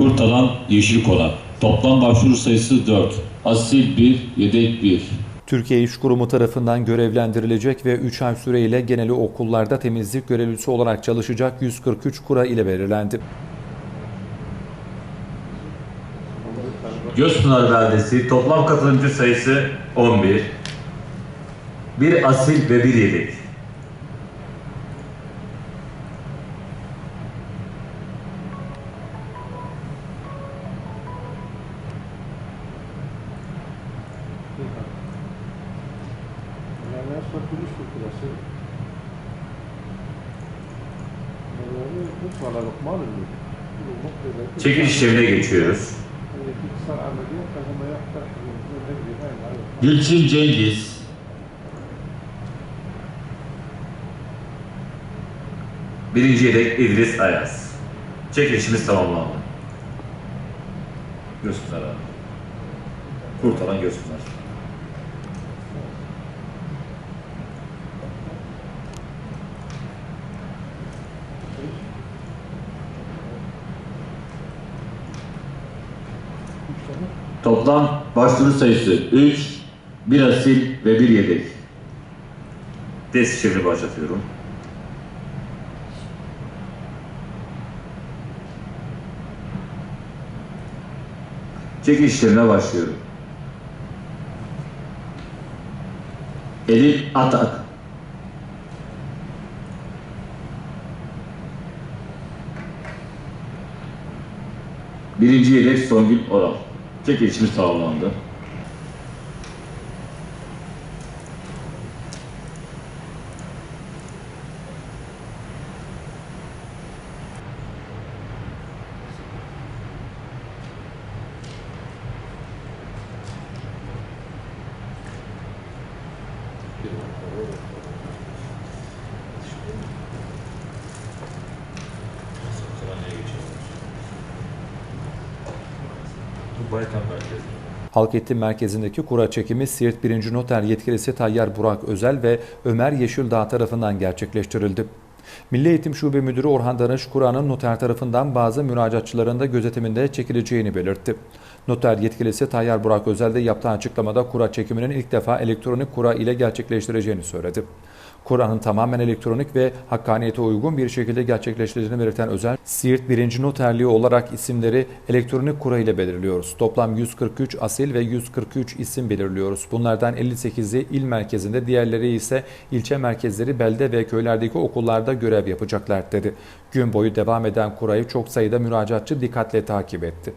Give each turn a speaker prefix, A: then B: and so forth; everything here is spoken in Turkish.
A: Kurtalan Yeşil Konak. Toplam başvuru sayısı 4. Asil 1, yedek 1.
B: Türkiye İş Kurumu tarafından görevlendirilecek ve 3 ay süreyle geneli okullarda temizlik görevlisi olarak çalışacak 143 kura ile belirlendi.
C: Gözpınar Beldesi toplam katılımcı sayısı 11. Bir asil ve bir yedek.
D: Yani kurtuluş fırtınası. Yani lütfen lokman mı?
C: Çekil işlemine geçiyoruz. Gülçin Cengiz. Birinci yedek İdris Ayaz. Çekilişimiz tamamlandı. Gözpınar abi. Kurtalan Gözpınar. Toplam başvuru sayısı 3, bir asil ve bir yedek. Test işlemini başlatıyorum. Çekil işlemine başlıyorum. Elif Atak. Birinci yedek Songül Oral. Çekilişimiz sağlandı.
B: Halk Eğitim Merkezi'ndeki kura çekimi Siirt 1. Noter yetkilisi Tayyar Burak Özel ve Ömer Yeşildağ tarafından gerçekleştirildi. Milli Eğitim Şube Müdürü Orhan Danış, kuranın noter tarafından bazı müracaatçıların da gözetiminde çekileceğini belirtti. Noter yetkilisi Tayyar Burak Özel de yaptığı açıklamada kura çekiminin ilk defa elektronik kura ile gerçekleştireceğini söyledi. Kur'an'ın tamamen elektronik ve hakkaniyete uygun bir şekilde gerçekleştirdiğini belirten Özel, Siirt 1. Noterliği olarak isimleri elektronik kura ile belirliyoruz. Toplam 143 asil ve 143 isim belirliyoruz. Bunlardan 58'i il merkezinde, diğerleri ise ilçe merkezleri, belde ve köylerdeki okullarda görev yapacaklar dedi. Gün boyu devam eden kurayı çok sayıda müracaatçı dikkatle takip etti.